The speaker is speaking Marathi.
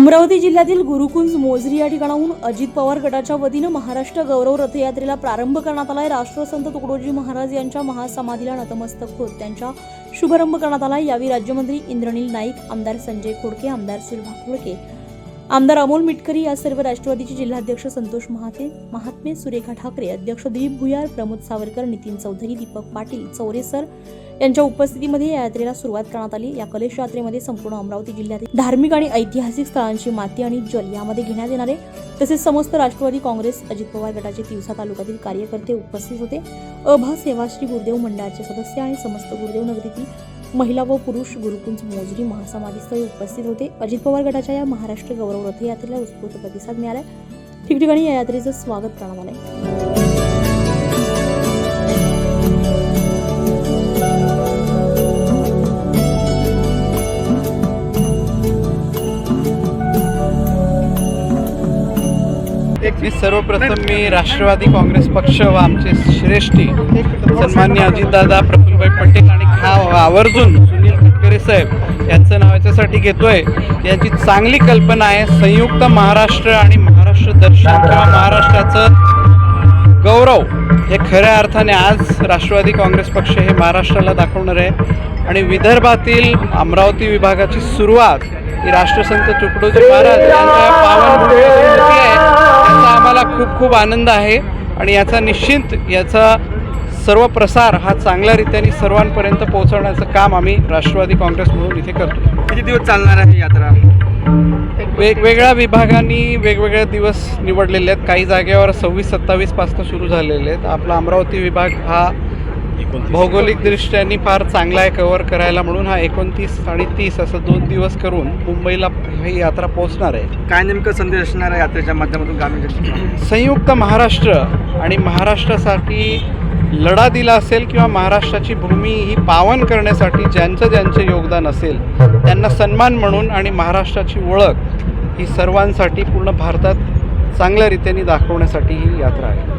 अमरावती जिल्ह्यातील गुरुकुंज मोजरी या ठिकाणाहून अजित पवार गटाच्या वतीनं महाराष्ट्र गौरव रथयात्रेला प्रारंभ करण्यात आलाय. राष्ट्रसंत तुकडोजी महाराज यांच्या महासमाधीला नतमस्तक होत त्यांच्या शुभारंभ करण्यात आला यावेळी राज्यमंत्री इंद्रनील नाईक आमदार संजय खोडके आमदार सुलभा खोडके आमदार अमोल मिटकरी या सर्व राष्ट्रवादीचे जिल्हाध्यक्ष संतोष महाते महात्मे सुरेखा ठाकरे अध्यक्ष दिलीप भुयार प्रमोद सावरकर नितीन चौधरी दीपक पाटील चौरे सर यांच्या उपस्थितीमध्ये या यात्रेला सुरुवात करण्यात आली. या कलेश यात्रेमध्ये संपूर्ण अमरावती जिल्ह्यातील धार्मिक आणि ऐतिहासिक स्थळांची माती आणि जल यामध्ये घेण्यात येणारे तसेच समस्त राष्ट्रवादी काँग्रेस अजित पवार गटाचे तिवसा तालुक्यातील कार्यकर्ते उपस्थित होते. अभा सेवाश्री गुरुदेव मंडळाचे सदस्य आणि समस्त गुरुदेव नगरीतील महिला व पुरुष गुरुकुंज मोजरी महासमाधीस्थळी उपस्थित होते. अजित पवार गटाच्या या महाराष्ट्र गौरव रथयात्रेला उत्स्फूर्त प्रतिसाद मिळाला. ठिकठिकाणी या यात्रेचं स्वागत करण्यात आहे मी सर्वप्रथम मी राष्ट्रवादी काँग्रेस पक्ष व आमचे श्रेष्ठी सन्मान्य अजितदादा प्रफुल्लभाई पटेल आणि हा आवर्जून सुनील तटकरे साहेब यांचं नाव याच्यासाठी घेतोय. याची चांगली कल्पना आहे संयुक्त महाराष्ट्र आणि महाराष्ट्र दर्शन किंवा महाराष्ट्राचं गौरव हे खऱ्या अर्थाने आज राष्ट्रवादी काँग्रेस पक्ष हे महाराष्ट्राला दाखवणार आहे. आणि विदर्भातील अमरावती विभागाची सुरुवात ही राष्ट्रसंत तुकडोजी महाराज यांच्या पावन खूप खूप आनंद आहे आणि याचा निश्चित याचा सर्व प्रसार हा चांगल्या रीतीने सर्वांपर्यंत पोहोचवण्याचं काम आम्ही राष्ट्रवादी काँग्रेस म्हणून इथे करतो. किती दिवस चालणार आहे यात्रा? वेगवेगळ्या विभागांनी वेगवेगळे दिवस निवडलेले आहेत. काही जागेवर सव्वीस सत्तावीसपासून सुरू झालेले आहेत. आपला अमरावती विभाग हा भौगोलिक दृष्ट्याने फार चांगला आहे कव्हर करायला म्हणून हा एकोणतीस आणि तीस असं दोन दिवस करून मुंबईला ही यात्रा पोहोचणार आहे. काय नेमकं संदेश असणार आहे यात्रेच्या माध्यमातून ग्रामीण? संयुक्त महाराष्ट्र आणि महाराष्ट्रासाठी लढा दिला असेल किंवा महाराष्ट्राची भूमी ही पावन करण्यासाठी ज्यांचं ज्यांचं योगदान असेल त्यांना सन्मान म्हणून आणि महाराष्ट्राची ओळख ही सर्वांसाठी पूर्ण भारतात चांगल्या रीतीने दाखवण्यासाठी ही यात्रा आहे.